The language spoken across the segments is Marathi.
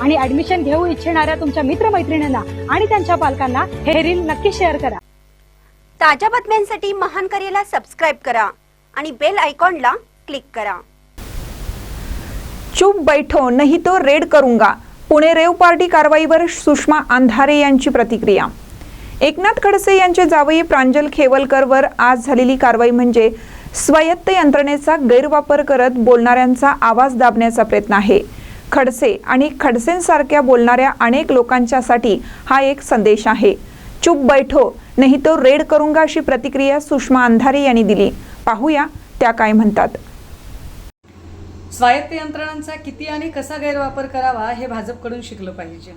आणि ऍडमिशन घेऊ इच्छिणाऱ्या तुमच्या मित्रमैत्रिणींना आणि त्यांच्या पालकांना हे रील नक्की शेअर करा. ताज्या बातम्यांसाठी महान करेला सबस्क्राईब करा आणि बेल आयकॉनला क्लिक करा. चुप बैठो नहीं तो रेड करूंगा. पुणे रेव पार्टी कारवाईवर सुषमा अंधारे यांची प्रतिक्रिया. एकनाथ खडसे यांचे जावई प्रांजल खेवलकरवर आज झालेली कारवाई म्हणजे स्वायत्त यंत्रणेचा गैरवापर करत बोलणाऱ्यांचा आवाज दाबण्याचा प्रयत्न आहे. खडसे आणि खडसेंसारख्या बोलणाऱ्या अनेक लोकांच्यासाठी हा एक संदेश आहे. चुप बैठो नाही तो रेड करूंगा अशी प्रतिक्रिया सुषमा अंधारे यांनी दिली. पाहूया त्या काय म्हणतात. स्वायत्त यंत्रणांचा किती आणि कसा गैरवापर करावा हे भाजपकडून शिकलं पाहिजे.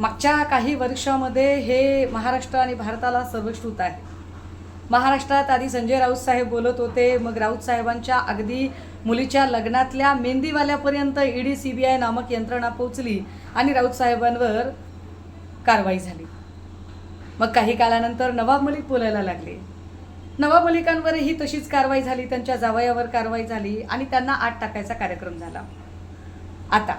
मागच्या काही वर्षामध्ये हे महाराष्ट्र आणि भारताला सर्वश्रुत आहे. महाराष्ट्रात आधी संजय राऊत साहेब बोलत होते. मग राऊत साहेबांच्या अगदी मुलीच्या लग्नातल्या मेहंदीवाल्यापर्यंत ईडी सी बी आय नामक यंत्रणा पोचली आणि राऊत साहेबांवर कारवाई झाली. मग काही काळानंतर नवाब मलिक बोलायला लागले. नवाब मलिकांवरही तशीच कारवाई झाली त्यांच्या जावयावर कारवाई झाली आणि त्यांना आत टाकायचा कार्यक्रम झाला. आता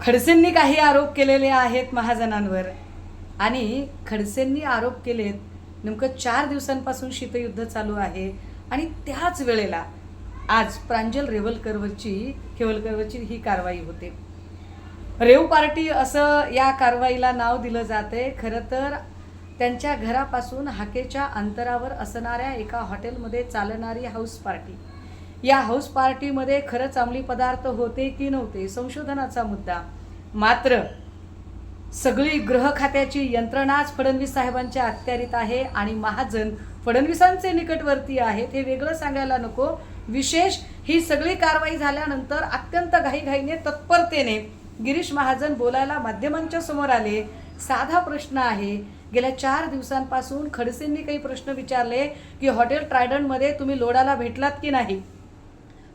खडसेंनी काही आरोप केलेले आहेत महाजनांवर आणि खडसेंनी आरोप केलेत नेमकं चार दिवसांपासून शीतयुद्ध चालू आहे आणि त्याच वेळेला आज प्रांजल रेवलकरवरची केवलकरवरची ही कारवाई होते. रेव पार्टी असं या कारवाईला नाव दिलं जाते. खरं तर त्यांच्या घरापासून हाकेच्या अंतरावर असणाऱ्या एका हॉटेलमध्ये चालणारी हाऊस पार्टी. या हाऊस पार्टीमध्ये खरंच अंमली पदार्थ होते की नव्हते संशोधनाचा मुद्दा. मात्र सगळी ग्रह खात्याची यंत्रणाच फडणवीस साहेबांच्या अखत्यारीत आहे आणि महाजन फडणवीसांचे निकटवर्ती आहेत हे वेगळं सांगायला नको. विशेष ही सगळी कारवाई झाल्यानंतर अत्यंत घाईघाईने तत्परतेने गिरीश महाजन बोलायला माध्यमांच्या समोर आले. साधा प्रश्न आहे. गेल्या चार दिवसांपासून खडसेंनी काही प्रश्न विचारले की हॉटेल ट्रायडंटमध्ये तुम्ही लोडाला भेटलात की नाही?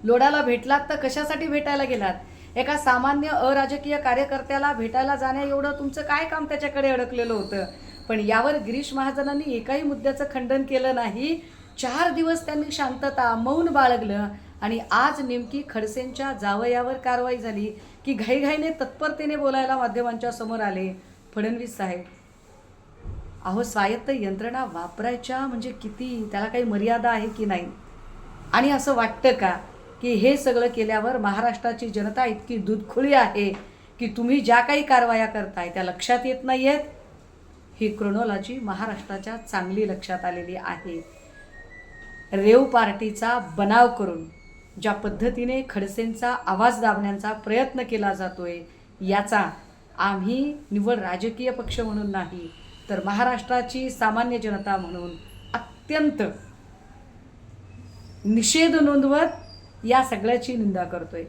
लोडाला भेटलात तर कशासाठी भेटायला गेलात? एका सामान्य अराजकीय कार्यकर्त्याला भेटायला जाण्या एवढं तुमचं काय काम त्याच्याकडे अडकलेलं होतं? पण यावर गिरीश महाजनांनी एकाही मुद्द्याचं खंडन केलं नाही. चार दिवस त्यांनी शांतता मौन बाळगलं आणि आज नेमकी खडसेंच्या जावयावर कारवाई झाली की घाईघाईने तत्परतेने बोलायला माध्यमांच्या समोर आले. फडणवीस साहेब अहो स्वायत्त यंत्रणा वापरायच्या म्हणजे किती? त्याला काही मर्यादा आहे की नाही? आणि असं वाटतं का? की हे सगळं केल्यावर महाराष्ट्राची जनता इतकी दुधखुळी आहे की तुम्ही ज्या काही कारवाया करताय त्या लक्षात येत नाही आहेत ही क्रोनॉलॉजी महाराष्ट्राच्या चांगली लक्षात आलेली आहे. रेव पार्टीचा बनाव करून ज्या पद्धतीने खडसेंचा आवाज दाबण्याचा प्रयत्न केला जातोय याचा आम्ही निव्वळ राजकीय पक्ष म्हणून नाही तर महाराष्ट्राची सामान्य जनता म्हणून अत्यंत निषेध नोंदवत या सगळ्याची निंदा करतोय.